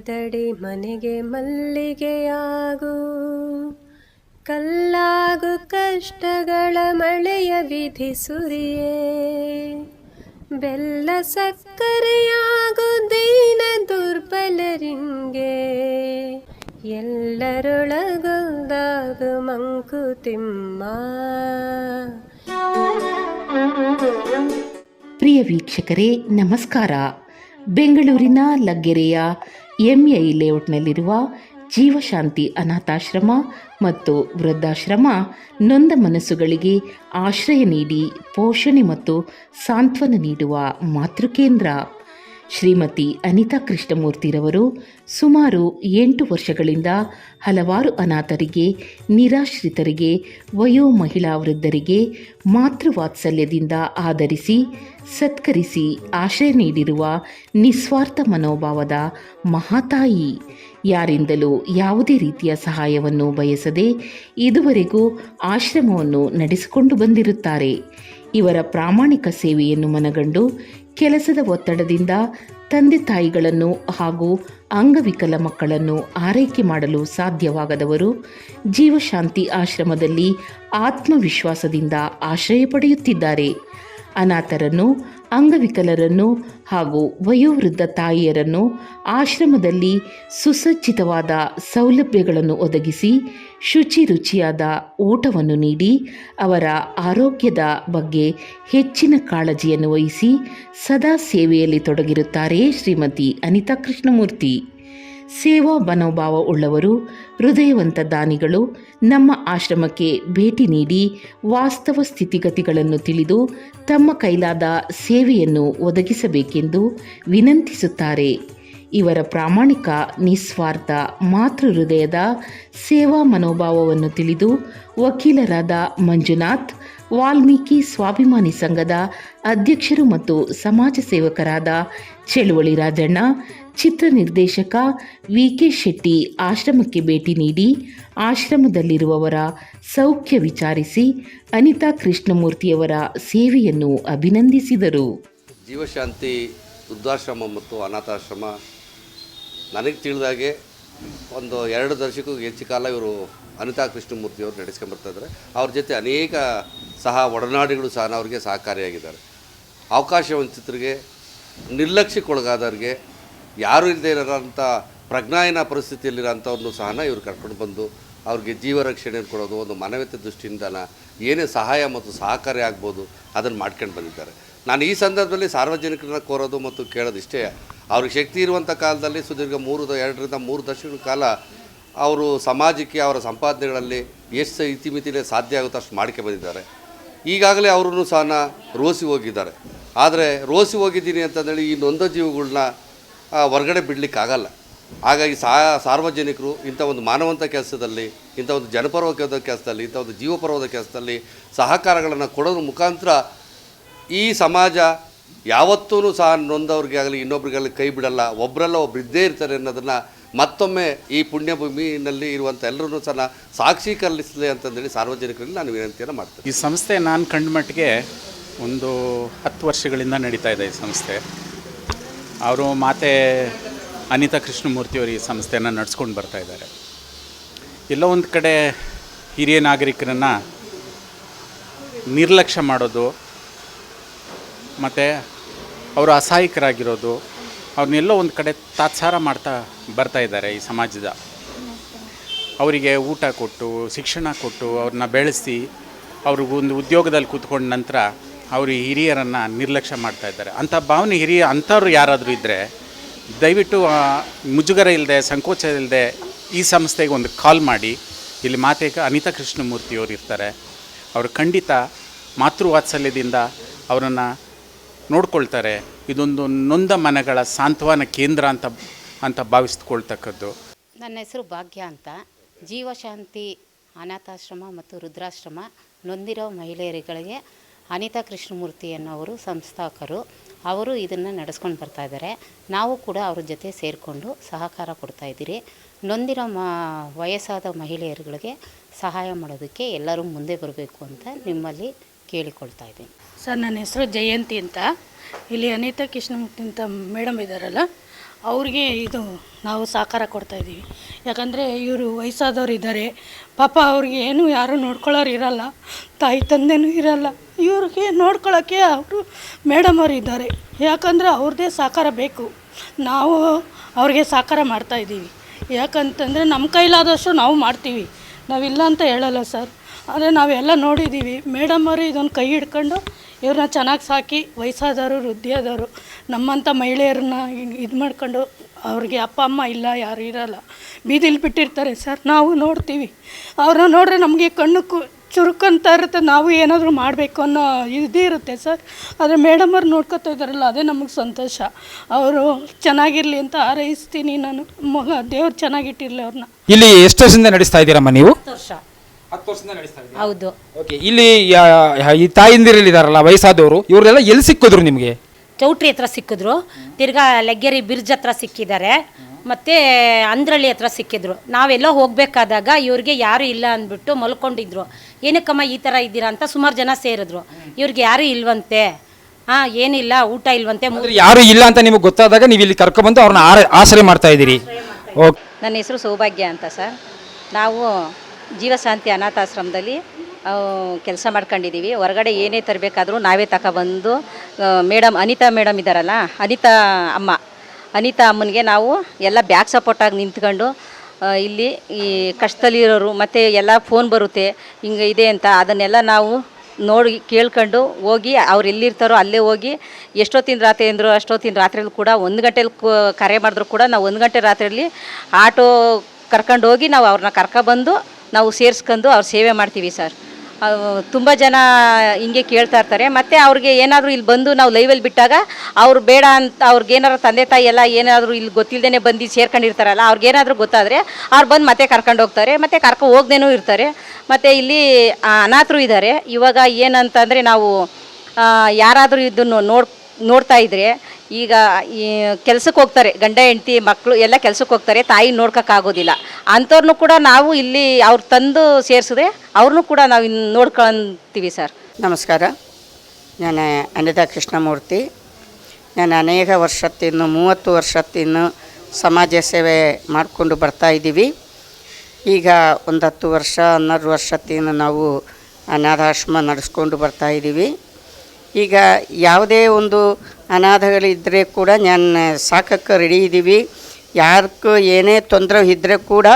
ಬೆಟ್ಟದಡಿ ಮನೆಗೆ ಮಲ್ಲಿಗೆಯಾಗು. ಕಲ್ಲಾಗು ಕಷ್ಟಗಳ ಮಳೆಯ ವಿಧಿ ಸುರಿಯೇ. ಬೆಲ್ಲ ಸಕ್ಕರೆಯಾಗು ದೀನ ದುರ್ಬಲರಿಂಗೆ ಎಲ್ಲರೊಳಗೊಂದಾಗು ಮಂಕುತಿಮ್ಮ ಪ್ರಿಯ ವೀಕ್ಷಕರೇ, ನಮಸ್ಕಾರ. ಬೆಂಗಳೂರಿನ ಲಗ್ಗೆರೆಯ ಎಂಎಐ ಲೇಔಟ್ನಲ್ಲಿರುವ ಜೀವಶಾಂತಿ ಅನಾಥಾಶ್ರಮ ಮತ್ತು ವೃದ್ಧಾಶ್ರಮ ನೊಂದ ಮನಸ್ಸುಗಳಿಗೆ ಆಶ್ರಯ ನೀಡಿ ಪೋಷಣೆ ಮತ್ತು ಸಾಂತ್ವನ ನೀಡುವ ಮಾತೃಕೇಂದ್ರ ಶ್ರೀಮತಿ ಅನಿತಾ ಕೃಷ್ಣಮೂರ್ತಿರವರು ಸುಮಾರು ಎಂಟು ವರ್ಷಗಳಿಂದ ಹಲವಾರು ಅನಾಥರಿಗೆ, ನಿರಾಶ್ರಿತರಿಗೆ ವಯೋ ಮಹಿಳಾ ವೃದ್ಧರಿಗೆ ಮಾತೃವಾತ್ಸಲ್ಯದಿಂದ ಆಧರಿಸಿ, ಸತ್ಕರಿಸಿ ಆಶ್ರಯ ನೀಡಿರುವ ನಿಸ್ವಾರ್ಥ ಮನೋಭಾವದ ಮಹಾತಾಯಿ ಯಾರಿಂದಲೂ ಯಾವುದೇ ರೀತಿಯ ಸಹಾಯವನ್ನು ಬಯಸದೆ ಇದುವರೆಗೂ ಆಶ್ರಮವನ್ನು ನಡೆಸಿಕೊಂಡು ಬಂದಿರುತ್ತಾರೆ. ಇವರ ಪ್ರಾಮಾಣಿಕ ಸೇವೆಯನ್ನು ಮನಗಂಡು ಕೆಲಸದ ಒತ್ತಡದಿಂದ ತಂದೆ ತಾಯಿಗಳನ್ನು ಹಾಗೂ ಅಂಗವಿಕಲ ಮಕ್ಕಳನ್ನು ಆರೈಕೆ ಮಾಡಲು ಸಾಧ್ಯವಾಗದವರು ಜೀವಶಾಂತಿ ಆಶ್ರಮದಲ್ಲಿ ಆತ್ಮವಿಶ್ವಾಸದಿಂದ ಆಶ್ರಯ ಪಡೆಯುತ್ತಿದ್ದಾರೆ. ಅನಾಥರನ್ನು ಅಂಗವಿಕಲರನ್ನು ಹಾಗೂ ವಯೋವೃದ್ಧ ತಾಯಿಯರನ್ನು ಆಶ್ರಮದಲ್ಲಿ ಸುಸಜ್ಜಿತವಾದ ಸೌಲಭ್ಯಗಳನ್ನು ಒದಗಿಸಿ ಶುಚಿ ರುಚಿಯಾದ ಊಟವನ್ನು ನೀಡಿ ಅವರ ಆರೋಗ್ಯದ ಬಗ್ಗೆ ಹೆಚ್ಚಿನ ಕಾಳಜಿಯನ್ನು ವಹಿಸಿ ಸದಾ ಸೇವೆಯಲ್ಲಿ ತೊಡಗಿರುತ್ತಾರೆ ಶ್ರೀಮತಿ ಅನಿತಾ ಕೃಷ್ಣಮೂರ್ತಿ. ಸೇವಾ ಮನೋಭಾವ ಉಳ್ಳವರು ಹೃದಯವಂತ ದಾನಿಗಳು ನಮ್ಮ ಆಶ್ರಮಕ್ಕೆ ಭೇಟಿ ನೀಡಿ ವಾಸ್ತವ ಸ್ಥಿತಿಗತಿಗಳನ್ನು ತಿಳಿದು ತಮ್ಮ ಕೈಲಾದ ಸೇವೆಯನ್ನು ಒದಗಿಸಬೇಕೆಂದು ವಿನಂತಿಸುತ್ತಾರೆ. ಇವರ ಪ್ರಾಮಾಣಿಕ, ನಿಸ್ವಾರ್ಥ, ಮಾತೃ ಹೃದಯದ ಸೇವಾ ಮನೋಭಾವವನ್ನು ತಿಳಿದು ವಕೀಲರಾದ ಮಂಜುನಾಥ್ ವಾಲ್ಮೀಕಿ ಸ್ವಾಭಿಮಾನಿ ಸಂಘದ ಅಧ್ಯಕ್ಷರು ಮತ್ತು ಸಮಾಜ ಸೇವಕರಾದ ಚಳುವಳಿ ರಾಜಣ್ಣ, ಚಿತ್ರ ನಿರ್ದೇಶಕ ವಿ ಕೆ ಶೆಟ್ಟಿ ಆಶ್ರಮಕ್ಕೆ ಭೇಟಿ ನೀಡಿ ಆಶ್ರಮದಲ್ಲಿರುವವರ ಸೌಖ್ಯ ವಿಚಾರಿಸಿ ಅನಿತಾ ಕೃಷ್ಣಮೂರ್ತಿಯವರ ಸೇವೆಯನ್ನು ಅಭಿನಂದಿಸಿದರು. ಜೀವಶಾಂತಿ, ವೃದ್ಧಾಶ್ರಮ ಮತ್ತು ಅನಾಥಾಶ್ರಮ ನನಗೆ ತಿಳಿದಾಗೆ ಒಂದು ಎರಡು ದಶಕಕ್ಕೂ ಹೆಚ್ಚು ಕಾಲ ಇವರು ಅನಿತಾ ಕೃಷ್ಣಮೂರ್ತಿಯವರು ನಡೆಸ್ಕೊಂಬರ್ತಾ ಇದ್ದಾರೆ. ಅವ್ರ ಜೊತೆ ಅನೇಕ ಸಹ ಒಡನಾಡಿಗಳು ಸಹ ಅವರಿಗೆ ಸಹಕಾರಿಯಾಗಿದ್ದಾರೆ. ಅವಕಾಶ ವಂಚಿತರಿಗೆ ನಿರ್ಲಕ್ಷ್ಯಕ್ಕೊಳಗಾದವ್ರಿಗೆ, ಯಾರೂ ಇಲ್ಲದೆ ಇರೋಂಥ ಪ್ರಜ್ಞಾಯನ ಪರಿಸ್ಥಿತಿಯಲ್ಲಿರೋಂಥವ್ರನ್ನು ಸಹ ಇವರು ಕರ್ಕೊಂಡು ಬಂದು ಅವ್ರಿಗೆ ಜೀವ ರಕ್ಷಣೆ ಕೊಡೋದು ಒಂದು ಮಾನವೀಯತೆ ದೃಷ್ಟಿಯಿಂದನ ಏನೇ ಸಹಾಯ ಮತ್ತು ಸಹಕಾರಿ ಆಗ್ಬೋದು ಅದನ್ನು ಮಾಡ್ಕೊಂಡು ಬಂದಿದ್ದಾರೆ. ನಾನು ಈ ಸಂದರ್ಭದಲ್ಲಿ ಸಾರ್ವಜನಿಕರನ್ನ ಕೋರೋದು ಮತ್ತು ಕೇಳೋದು ಇಷ್ಟೇ ಅವ್ರಿಗೆ ಶಕ್ತಿ ಇರುವಂಥ ಕಾಲದಲ್ಲಿ ಸುದೀರ್ಘ ಮೂರು ಎರಡರಿಂದ ಮೂರು ದಶಕಗಳ ಕಾಲ ಅವರು ಸಮಾಜಕ್ಕೆ ಅವರ ಸಂಪಾದನೆಗಳಲ್ಲಿ ಎಷ್ಟು ಇತಿಮಿತಿಲೇ ಸಾಧ್ಯ ಆಗುತ್ತೋ ಅಷ್ಟು ಮಾಡ್ಕೆ ಬಂದಿದ್ದಾರೆ. ಈಗಾಗಲೇ ಅವರು ಸಹ ರೋಸಿ ಹೋಗಿದ್ದಾರೆ. ಆದರೆ ರೋಸಿ ಹೋಗಿದ್ದೀನಿ ಅಂತಂದೇಳಿ ಈ ನೊಂದ ಜೀವಗಳನ್ನ ಹೊರಗಡೆ ಬಿಡಲಿಕ್ಕಾಗಲ್ಲ. ಹಾಗಾಗಿ ಸಾ, ಸಾರ್ವಜನಿಕರು ಇಂಥ ಒಂದು ಮಾನವಂತ ಕೆಲಸದಲ್ಲಿ, ಇಂಥ ಒಂದು ಜನಪರವಾದ ಕೆಲಸದಲ್ಲಿ, ಇಂಥ ಒಂದು ಜೀವಪರವಾದ ಕೆಲಸದಲ್ಲಿ ಸಹಕಾರಗಳನ್ನು ಕೊಡೋದ್ರ ಮುಖಾಂತರ ಈ ಸಮಾಜ ಯಾವತ್ತೂ ಸಹ ನೊಂದವ್ರಿಗೆ ಆಗಲಿ ಇನ್ನೊಬ್ರಿಗಾಗಲಿ ಕೈ ಬಿಡಲ್ಲ ಒಬ್ಬರಲ್ಲ ಒಬ್ರು ಇದ್ದೇ ಇರ್ತಾರೆ ಅನ್ನೋದನ್ನು ಮತ್ತೊಮ್ಮೆ ಈ ಪುಣ್ಯಭೂಮಿನಲ್ಲಿ ಇರುವಂಥ ಎಲ್ಲರೂ ಸಹ ಸಾಕ್ಷೀಕರಿಸಲಿ ಅಂತಂದೇಳಿ ಸಾರ್ವಜನಿಕರಲ್ಲಿ ನಾನು ವಿನಂತಿಯನ್ನು ಮಾಡ್ತೇನೆ. ಈ ಸಂಸ್ಥೆ ನಾನು ಕಂಡ ಮಟ್ಟಿಗೆ ಒಂದು ಹತ್ತು ವರ್ಷಗಳಿಂದ ನಡೀತಾ ಇದೆ ಈ ಸಂಸ್ಥೆ. ಅವರು ಮಾತೆ ಅನಿತಾ ಕೃಷ್ಣಮೂರ್ತಿಯವರು ಈ ಸಂಸ್ಥೆಯನ್ನು ನಡೆಸ್ಕೊಂಡು ಬರ್ತಾ ಇದ್ದಾರೆ. ಎಲ್ಲೋ ಒಂದು ಕಡೆ ಹಿರಿಯ ನಾಗರಿಕರನ್ನು ನಿರ್ಲಕ್ಷ್ಯ ಮಾಡೋದು, ಮತ್ತು ಅವರು ಅಸಹಾಯಕರಾಗಿರೋದು ಅವ್ರನ್ನೆಲ್ಲೋ ಒಂದು ಕಡೆ ತಾತ್ಸಾರ ಮಾಡ್ತಾ ಬರ್ತಾ ಇದ್ದಾರೆ ಈ ಸಮಾಜದ. ಅವರಿಗೆ ಊಟ ಕೊಟ್ಟು, ಶಿಕ್ಷಣ ಕೊಟ್ಟು, ಅವ್ರನ್ನ ಬೆಳೆಸಿ ಅವ್ರಿಗೊಂದು ಉದ್ಯೋಗದಲ್ಲಿ ಕೂತ್ಕೊಂಡ ನಂತರ ಅವರು ಹಿರಿಯರನ್ನು ನಿರ್ಲಕ್ಷ್ಯ ಮಾಡ್ತಾ ಇದ್ದಾರೆ. ಅಂಥ ಭಾವನೆ ಹಿರಿಯ ಅಂಥವ್ರು ಯಾರಾದರೂ ಇದ್ದರೆ ದಯವಿಟ್ಟು ಮುಜುಗರ ಇಲ್ಲದೆ ಸಂಕೋಚ ಇಲ್ಲದೆ ಈ ಸಂಸ್ಥೆಗೆ ಒಂದು ಕಾಲ್ ಮಾಡಿ. ಇಲ್ಲಿ ಮಾತೆ ಅನಿತಾ ಕೃಷ್ಣಮೂರ್ತಿಯವರು ಇರ್ತಾರೆ. ಅವರು ಖಂಡಿತ ಮಾತೃವಾತ್ಸಲ್ಯದಿಂದ ಅವರನ್ನು ನೋಡ್ಕೊಳ್ತಾರೆ. ಇದೊಂದು ನೊಂದ ಮನಗಳ ಸಾಂತ್ವನ ಕೇಂದ್ರ ಅಂತ ಅಂತ ಭಾವಿಸ್ಕೊಳ್ತಕ್ಕದ್ದು. ನನ್ನ ಹೆಸರು ಭಾಗ್ಯ ಅಂತ. ಜೀವಶಾಂತಿ, ಅನಾಥಾಶ್ರಮ ಮತ್ತು ರುದ್ರಾಶ್ರಮ ನೊಂದಿರೋ ಮಹಿಳೆಯರುಗಳಿಗೆ ಅನಿತಾ ಕೃಷ್ಣಮೂರ್ತಿ ಅನ್ನೋವರು ಸಂಸ್ಥಾಪಕರು. ಅವರು ಇದನ್ನು ನಡೆಸ್ಕೊಂಡು ಬರ್ತಾ ಇದ್ದಾರೆ. ನಾವು ಕೂಡ ಅವ್ರ ಜೊತೆ ಸೇರಿಕೊಂಡು ಸಹಕಾರ ಕೊಡ್ತಾ ಇದ್ದೀರಿ. ನೊಂದಿರೋ ಮ, ವಯಸ್ಸಾದ ಮಹಿಳೆಯರುಗಳಿಗೆ ಸಹಾಯ ಮಾಡೋದಕ್ಕೆ ಎಲ್ಲರೂ ಮುಂದೆ ಬರಬೇಕು ಅಂತ ನಿಮ್ಮಲ್ಲಿ ಕೇಳಿಕೊಳ್ತಾ ಇದ್ದೀನಿ. ಸರ್, ನನ್ನ ಹೆಸರು ಜಯಂತಿ ಅಂತ. ಇಲ್ಲಿ ಅನಿತಾ ಕೃಷ್ಣಮೂರ್ತಿ ಅಂತ ಮೇಡಮ್ ಇದ್ದಾರಲ್ಲ, ಅವ್ರಿಗೆ ಇದು ನಾವು ಸಹಕಾರ ಕೊಡ್ತಾಯಿದ್ದೀವಿ ಯಾಕಂದರೆ ಇವರು ವಯಸ್ಸಾದವ್ರು ಇದ್ದಾರೆ. ಪಾಪ ಅವ್ರಿಗೆ ಏನು ಯಾರು ನೋಡ್ಕೊಳ್ಳೋರು ಇರಲ್ಲ, ತಾಯಿ ತಂದೆನೂ ಇರಲ್ಲ. ಇವ್ರಿಗೆ ನೋಡ್ಕೊಳ್ಳೋಕ್ಕೆ ಅವರು ಮೇಡಮ್ ಅವರು ಇದ್ದಾರೆ. ಯಾಕಂದರೆ ಅವ್ರದ್ದೇ ಸಹಕಾರ ಬೇಕು. ನಾವು ಅವ್ರಿಗೆ ಸಹಕಾರ ಮಾಡ್ತಾಯಿದ್ದೀವಿ ಯಾಕಂತಂದರೆ ನಮ್ಮ ಕೈಲಾದಷ್ಟು ನಾವು ಮಾಡ್ತೀವಿ. ನಾವಿಲ್ಲ ಅಂತ ಹೇಳಲ್ಲ ಸರ್. ಆದರೆ ನಾವೆಲ್ಲ ನೋಡಿದ್ದೀವಿ. ಮೇಡಮ್ ಅವರು ಇದೊಂದು ಕೈ ಹಿಡ್ಕೊಂಡು ಇವ್ರನ್ನ ಚೆನ್ನಾಗಿ ಸಾಕಿ ವಯಸ್ಸಾದವರು ವೃದ್ಧಿಯಾದವರು ನಮ್ಮಂಥ ಮಹಿಳೆಯರನ್ನ ಇದು ಮಾಡ್ಕೊಂಡು ಅವ್ರಿಗೆ ಅಪ್ಪ ಅಮ್ಮ ಇಲ್ಲ ಯಾರು ಇರಲ್ಲ. ಬೀದಿಲಿ ಬಿಟ್ಟಿರ್ತಾರೆ ಸರ್. ನಾವು ನೋಡ್ತೀವಿ. ಅವ್ರನ್ನ ನೋಡ್ರೆ ನಮಗೆ ಕಣ್ಣು ಕು ಚುರುಕಂತ ಇರುತ್ತೆ. ನಾವು ಏನಾದರೂ ಮಾಡಬೇಕು ಅನ್ನೋ ಇದೇ ಇರುತ್ತೆ ಸರ್. ಆದರೆ ಮೇಡಮ್ ಅವ್ರು ನೋಡ್ಕೊತಾ ಇದ್ದಾರಲ್ಲ ಅದೇ ನಮಗೆ ಸಂತೋಷ. ಅವರು ಚೆನ್ನಾಗಿರಲಿ ಅಂತ ಹಾರೈಸ್ತೀನಿ ನಾನು. ಮಗ ದೇವ್ರು ಚೆನ್ನಾಗಿಟ್ಟಿರಲಿ ಅವ್ರನ್ನ. ಇಲ್ಲಿ ಎಷ್ಟು ವರ್ಷದಿಂದ ನಡೆಸ್ತಾ ಇದ್ದೀರಮ್ಮ ನೀವು? ವರ್ಷ. ಹತ್ತು ವರ್ಷದಿಂದ ನಡೆಸ್ತಾ ಇದ್ದೀರಾ ಹೌದು. ಓಕೆ ಇಲ್ಲಿ ಯಾ- ಈ ತಾಯಿಂದಿರಲಿದಾರಲ್ಲ ವಯಸ್ಸಾದವರು ಇವರೆಲ್ಲ ಎಲ್ಲಿ ಸಿಕ್ಕಿದ್ರು ನಿಮಗೆ? ಚೌಟ್ರಿ ಹತ್ರ ಸಿಕ್ಕಿದ್ರು. ತಿರ್ಗಾ ಲೆಗ್ಗೆರಿ ಬಿರ್ಜ್ ಹತ್ರ ಸಿಕ್ಕಿದ್ದಾರೆ. ಮತ್ತೆ ಅಂದ್ರಳ್ಳಿ ಹತ್ರ ಸಿಕ್ಕಿದ್ರು. ನಾವೆಲ್ಲ ಹೋಗ್ಬೇಕಾದಾಗ ಇವ್ರಿಗೆ ಯಾರು ಇಲ್ಲ ಅಂದ್ಬಿಟ್ಟು ಮಲ್ಕೊಂಡಿದ್ರು. ಏನಕ್ಕಮ್ಮ ಈ ಥರ ಇದ್ದೀರಾ ಅಂತ ಸುಮಾರು ಜನ ಸೇರಿದ್ರು. ಇವ್ರಿಗೆ ಯಾರು ಇಲ್ವಂತೆ? ಹಾಂ ಏನಿಲ್ಲ ಊಟ ಇಲ್ವಂತೆ. ಮೂ- ಅಂದ್ರೆ ಯಾರು ಇಲ್ಲ ಅಂತ ನಿಮಗೆ ಗೊತ್ತಾದಾಗ ನೀವು ಇಲ್ಲಿ ಕರ್ಕೊಬಂದು ಅವ್ರನ್ನ ಆರ ಆಶ್ರಯ ಮಾಡ್ತಾ ಇದ್ದೀರಿ. ಓಕೆ ನನ್ನ ಹೆಸರು ಸೌಭಾಗ್ಯ ಅಂತ ಸರ್. ನಾವು ಜೀವಶಾಂತಿ ಅನಾಥಾಶ್ರಮದಲ್ಲಿ ಕೆಲಸ ಮಾಡ್ಕೊಂಡಿದ್ದೀವಿ ಹೊರಗಡೆ ಏನೇ ತರಬೇಕಾದ್ರೂ ನಾವೇ ತಗೊಬಂದು ಮೇಡಮ್, ಅನಿತಾ ಮೇಡಮ್ ಇದ್ದಾರಲ್ಲ ಅನಿತಾ ಅಮ್ಮ, ಅನಿತಾ ಅಮ್ಮನಿಗೆ ನಾವು ಎಲ್ಲ ಬ್ಯಾಕ್ ಸಪೋರ್ಟಾಗಿ ನಿಂತ್ಕೊಂಡು ಇಲ್ಲಿ ಈ ಕಷ್ಟದಲ್ಲಿರೋರು ಮತ್ತು ಎಲ್ಲ ಫೋನ್ ಬರುತ್ತೆ, ಹಿಂಗೆ ಇದೆ ಅಂತ ಅದನ್ನೆಲ್ಲ ನಾವು ನೋಡಿ ಕೇಳ್ಕೊಂಡು ಹೋಗಿ, ಅವ್ರು ಎಲ್ಲಿರ್ತಾರೋ ಅಲ್ಲೇ ಹೋಗಿ, ಎಷ್ಟೊತ್ತಿನ ರಾತ್ರಿ ಅಂದರು ಅಷ್ಟೊತ್ತಿನ ರಾತ್ರಿಯಲ್ಲಿ ಕೂಡ ಒಂದು ಗಂಟೆಲಿ ಕರೆ ಮಾಡಿದ್ರು ಕೂಡ ನಾವು ಒಂದು ಗಂಟೆ ರಾತ್ರಿಯಲ್ಲಿ ಆಟೋ ಕರ್ಕೊಂಡು ಹೋಗಿ ನಾವು ಅವ್ರನ್ನ ಕರ್ಕೊಬಂದು ನಾವು ಸೇರಿಸ್ಕೊಂಡು ಅವ್ರ ಸೇವೆ ಮಾಡ್ತೀವಿ ಸರ್. ತುಂಬ ಜನ ಹಿಂಗೆ ಕೇಳ್ತಾ ಇರ್ತಾರೆ. ಮತ್ತು ಅವ್ರಿಗೆ ಏನಾದರೂ ಇಲ್ಲಿ ಬಂದು ನಾವು ಲೈವಲ್ಲಿ ಬಿಟ್ಟಾಗ ಅವ್ರು ಬೇಡ ಅಂತ ಅವ್ರಿಗೆ ಏನಾದ್ರು ತಂದೆ ತಾಯಿ ಎಲ್ಲ ಏನಾದರೂ ಇಲ್ಲಿ ಗೊತ್ತಿಲ್ಲದೇ ಬಂದು ಸೇರ್ಕೊಂಡಿರ್ತಾರಲ್ಲ ಅವ್ರಿಗೇನಾದರೂ ಗೊತ್ತಾದರೆ ಅವ್ರು ಬಂದು ಮತ್ತೆ ಕರ್ಕೊಂಡು ಹೋಗ್ತಾರೆ. ಮತ್ತು ಕರ್ಕೊ ಹೋಗ್ದೇನೂ ಇರ್ತಾರೆ. ಮತ್ತು ಇಲ್ಲಿ ಅನಾಥರು ಇದ್ದಾರೆ ಇವಾಗ ಏನಂತಂದರೆ ನಾವು ಯಾರಾದರೂ ಇದನ್ನು ನೋಡ್ ನೋಡ್ತಾ ಇದ್ರೆ, ಈಗ ಈ ಕೆಲ್ಸಕ್ಕೆ ಹೋಗ್ತಾರೆ, ಗಂಡ, ಹೆಂಡತಿ ಮಕ್ಕಳು ಎಲ್ಲ ಕೆಲ್ಸಕ್ಕೆ ಹೋಗ್ತಾರೆ ತಾಯಿ ನೋಡ್ಕೊಕ್ಕಾಗೋದಿಲ್ಲ ಅಂಥವ್ರನ್ನೂ ಕೂಡ ನಾವು ಇಲ್ಲಿ ಅವ್ರು ತಂದು ಸೇರಿಸಿದ್ರೆ ಅವ್ರನ್ನೂ ಕೂಡ ನಾವು ಇನ್ನು ನೋಡ್ಕೊಳ್ತೀವಿ ಸರ್. ನಮಸ್ಕಾರ. ನಾನು ಅನಿತಾ ಕೃಷ್ಣಮೂರ್ತಿ. ನಾನು ಅನೇಕ ವರ್ಷತ್ತಿನ್ನು, ಮೂವತ್ತು ವರ್ಷತ್ತಿನ್ನು ಸಮಾಜ ಸೇವೆ ಮಾಡಿಕೊಂಡು ಬರ್ತಾ ಇದ್ದೀವಿ. ಈಗ ಒಂದು ಹತ್ತು ವರ್ಷ, ಹನ್ನೆರಡು ವರ್ಷತ್ತಿನ ನಾವು ಅನಾಥಾಶ್ರಮ ನಡೆಸ್ಕೊಂಡು ಬರ್ತಾ ಇದ್ದೀವಿ. ಈಗ ಯಾವುದೇ ಒಂದು ಅನಾಥಗಳಿದ್ದರೆ ಕೂಡ ನಾನು ಸಾಕಕ್ಕೆ ರೆಡಿ ಇದ್ದೀವಿ ಯಾರಕ್ಕೂ ಏನೇ ತೊಂದರೆ ಇದ್ದರೆ ಕೂಡ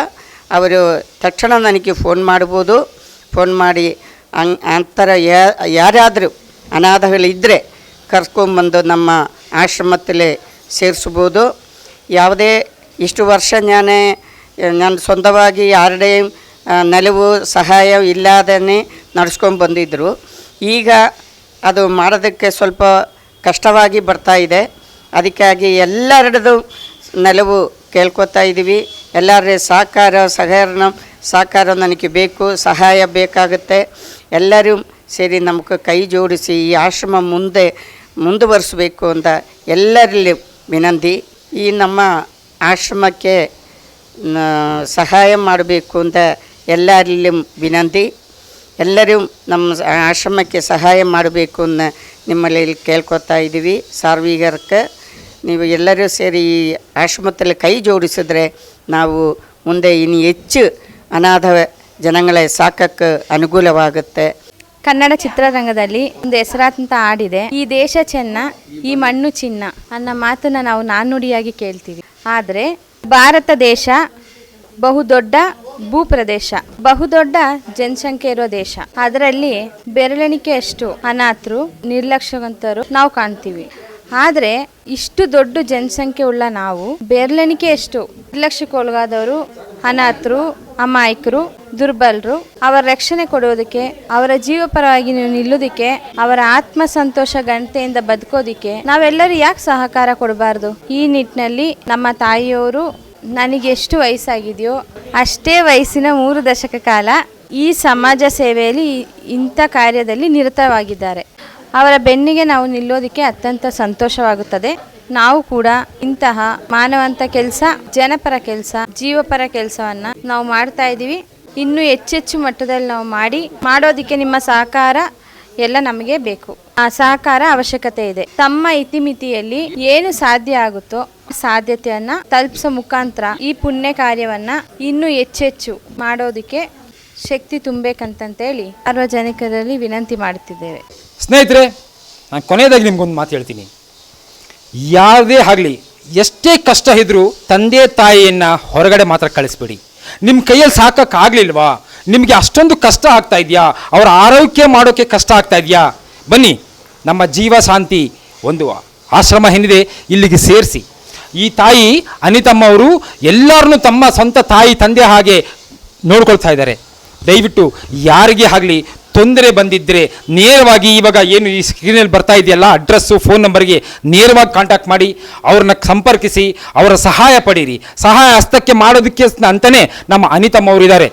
ಅವರು ತಕ್ಷಣ ನನಗೆ ಫೋನ್ ಮಾಡ್ಬೋದು. ಫೋನ್ ಮಾಡಿ ಅಂತರ ಯಾರಾದರೂ ಅನಾಥಗಳಿದ್ದರೆ ಕರ್ಕೊಂಬಂದು ನಮ್ಮ ಆಶ್ರಮದಲ್ಲಿ ಸೇರಿಸ್ಬೋದು. ಯಾವುದೇ ಇಷ್ಟು ವರ್ಷ ನಾನೇ ನಾನು ಸ್ವಂತವಾಗಿ ಯಾರಡೇ ನೆಲವು ಸಹಾಯ ಇಲ್ಲದೇ ನಡ್ಸ್ಕೊಂಡು ಬಂದಿದ್ದರು ಈಗ ಅದು ಮಾಡೋದಕ್ಕೆ ಸ್ವಲ್ಪ ಕಷ್ಟವಾಗಿ ಬರ್ತಾ ಇದೆ. ಅದಕ್ಕಾಗಿ ಎಲ್ಲರದ್ದು ನೆಲವು ಕೇಳ್ಕೊತಾ ಇದ್ದೀವಿ. ಎಲ್ಲರ ಸಹಕಾರ, ಸಹಕರಣ, ಸಹಕಾರ ನನಗೆ ಬೇಕು, ಸಹಾಯ ಬೇಕಾಗುತ್ತೆ. ಎಲ್ಲರೂ ಸೇರಿ ನಮಗೆ ಕೈ ಜೋಡಿಸಿ ಈ ಆಶ್ರಮ ಮುಂದೆ ಮುಂದುವರಿಸಬೇಕು ಅಂತ ಎಲ್ಲರಲ್ಲಿ ವಿನಂತಿ. ಈ ನಮ್ಮ ಆಶ್ರಮಕ್ಕೆ ಸಹಾಯ ಮಾಡಬೇಕು ಅಂತ ಎಲ್ಲರಲ್ಲಿ ವಿನಂತಿ. ಎಲ್ಲರೂ ನಮ್ಮ ಆಶ್ರಮಕ್ಕೆ ಸಹಾಯ ಮಾಡಬೇಕು ಅಂತ ನಿಮ್ಮಲ್ಲಿ ಕೇಳ್ಕೊತಾ ಇದ್ದೀವಿ. ಸಾರ್ವಜನಿಕರಿಗೆ ನೀವು ಎಲ್ಲರೂ ಸೇರಿ ಈ ಆಶ್ರಮದಲ್ಲಿ ಕೈ ಜೋಡಿಸಿದ್ರೆ ನಾವು ಮುಂದೆ ಇನ್ನು ಹೆಚ್ಚು ಅನಾಥ ಜನಗಳ ಸಾಕಕ್ಕೆ ಅನುಕೂಲವಾಗುತ್ತೆ. ಕನ್ನಡ ಚಿತ್ರರಂಗದಲ್ಲಿ ಒಂದು ಹೆಸರಾಂತ ಹಾಡಿದೆ. ಈ ದೇಶ ಚೆನ್ನ, ಈ ಮಣ್ಣು ಚಿನ್ನ ಅನ್ನೋ ಮಾತನ್ನ ನಾವು ನಾಣ್ಣುಡಿಯಾಗಿ ಕೇಳ್ತೀವಿ. ಆದರೆ ಭಾರತ ದೇಶ ಬಹುದೊಡ್ಡ ಭೂಪ್ರದೇಶ. ಬಹುದೊಡ್ಡ ಜನಸಂಖ್ಯೆ ಇರೋ ದೇಶ. ಅದರಲ್ಲಿ ಬೆರಳೆಣಿಕೆಯಷ್ಟು ಅನಾಥರು, ನಿರ್ಲಕ್ಷ್ಯವಂತರು ನಾವು ಕಾಣ್ತೀವಿ. ಆದರೆ ಇಷ್ಟು ದೊಡ್ಡ ಜನಸಂಖ್ಯೆ ಉಳ್ಳ ನಾವು, ಬೆರಳೆಣಿಕೆಯಷ್ಟು ನಿರ್ಲಕ್ಷ್ಯಕ್ಕೊಳಗಾದವರು ಅನಾಥರು, ಅಮಾಯಕರು, ದುರ್ಬಲರು, ಅವರ ರಕ್ಷಣೆ ಕೊಡೋದಕ್ಕೆ ಅವರ ಜೀವ ಪರವಾಗಿ ನೀವು ನಿಲ್ಲೋದಕ್ಕೆ ಅವರ ಆತ್ಮ ಸಂತೋಷ ಗಂಟೆಯಿಂದ ಬದುಕೋದಿಕ್ಕೆ ನಾವೆಲ್ಲರೂ ಯಾಕೆ ಸಹಕಾರ ಕೊಡಬಾರ್ದು? ಈ ನಿಟ್ಟಿನಲ್ಲಿ ನಮ್ಮ ತಾಯಿಯವರು ನನಗೆ ಎಷ್ಟು ವಯಸ್ಸಾಗಿದೆಯೋ ಅಷ್ಟೇ ವಯಸ್ಸಿನ ಮೂರು ದಶಕ ಕಾಲ ಈ ಸಮಾಜ ಸೇವೆಯಲ್ಲಿ ಇಂಥ ಕಾರ್ಯದಲ್ಲಿ ನಿರತವಾಗಿದ್ದಾರೆ. ಅವರ ಬೆನ್ನಿಗೆ ನಾವು ನಿಲ್ಲೋದಕ್ಕೆ ಅತ್ಯಂತ ಸಂತೋಷವಾಗುತ್ತದೆ. ನಾವು ಕೂಡ ಇಂತಹ ಮಾನವಂತ ಕೆಲಸ, ಜನಪರ ಕೆಲಸ, ಜೀವಪರ ಕೆಲಸವನ್ನು ನಾವು ಮಾಡ್ತಾ ಇದ್ದೀವಿ. ಇನ್ನೂ ಹೆಚ್ಚೆಚ್ಚು ಮಟ್ಟದಲ್ಲಿ ನಾವು ಮಾಡಿ, ಮಾಡೋದಕ್ಕೆ ನಿಮ್ಮ ಸಹಕಾರ ಎಲ್ಲ ನಮಗೆ ಬೇಕು. ಆ ಸಹಕಾರ ಅವಶ್ಯಕತೆ ಇದೆ. ತಮ್ಮ ಇತಿಮಿತಿಯಲ್ಲಿ ಏನು ಸಾಧ್ಯ ಆಗುತ್ತೋ ಸಾಧ್ಯತೆಯನ್ನ ತಲುಪಿಸೋ ಮುಖಾಂತರ ಈ ಪುಣ್ಯ ಕಾರ್ಯವನ್ನ ಇನ್ನೂ ಹೆಚ್ಚೆಚ್ಚು ಮಾಡೋದಕ್ಕೆ ಶಕ್ತಿ ತುಂಬಬೇಕಂತಂತೇಳಿ ಸಾರ್ವಜನಿಕರಲ್ಲಿ ವಿನಂತಿ ಮಾಡುತ್ತಿದ್ದೇವೆ. ಸ್ನೇಹಿತರೆ, ನಾನು ಕೊನೆಯದಾಗಿ ನಿಮ್ಗೊಂದು ಮಾತು ಹೇಳ್ತೀನಿ. ಯಾವುದೇ ಆಗಲಿ, ಎಷ್ಟೇ ಕಷ್ಟ ಇದ್ದರೂ ತಂದೆ ತಾಯಿಯನ್ನು ಹೊರಗಡೆ ಮಾತ್ರ ಕಳಿಸ್ಬೇಡಿ. ನಿಮ್ಮ ಕೈಯಲ್ಲಿ ಸಾಕೋಕ್ಕಾಗಲಿಲ್ವಾ ನಿಮಗೆ ಅಷ್ಟೊಂದು ಕಷ್ಟ ಆಗ್ತಾ ಇದೆಯಾ? ಅವರ ಆರೋಗ್ಯ ಮಾಡೋಕ್ಕೆ ಕಷ್ಟ ಆಗ್ತಾ ಇದೆಯಾ? ಬನ್ನಿ, ನಮ್ಮ ಜೀವ ಶಾಂತಿ ಒಂದು ಆಶ್ರಮ ಏನಿದೆ, ಇಲ್ಲಿಗೆ ಸೇರಿಸಿ. ಈ ತಾಯಿ ಅನಿತಮ್ಮ ಅವರು ಎಲ್ಲರನ್ನೂ ತಮ್ಮ ಸ್ವಂತ ತಾಯಿ ತಂದೆ ಹಾಗೆ ನೋಡ್ಕೊಳ್ತಾ ಇದ್ದಾರೆ. ದಯವಿಟ್ಟು ಯಾರಿಗೆ ಆಗಲಿ ತೊಂದರೆ ಬಂದಿದ್ದರೆ ನೇರವಾಗಿ ಇವಾಗ ಏನು ಈ ಸ್ಕ್ರೀನಲ್ಲಿ ಬರ್ತಾ ಇದೆಯಲ್ಲ ಅಡ್ರೆಸ್ಸು ಫೋನ್ ನಂಬರ್ಗೆ ನೇರವಾಗಿ ಕಾಂಟ್ಯಾಕ್ಟ್ ಮಾಡಿ, ಅವ್ರನ್ನ ಸಂಪರ್ಕಿಸಿ, ಅವರ ಸಹಾಯ ಪಡೀರಿ. ಸಹಾಯ ಹಸ್ತಕ್ಕೆ ಮಾಡೋದಕ್ಕೆ ಅಂತಲೇ ನಮ್ಮ ಅನಿತಮ್ಮ ಇದ್ದಾರೆ.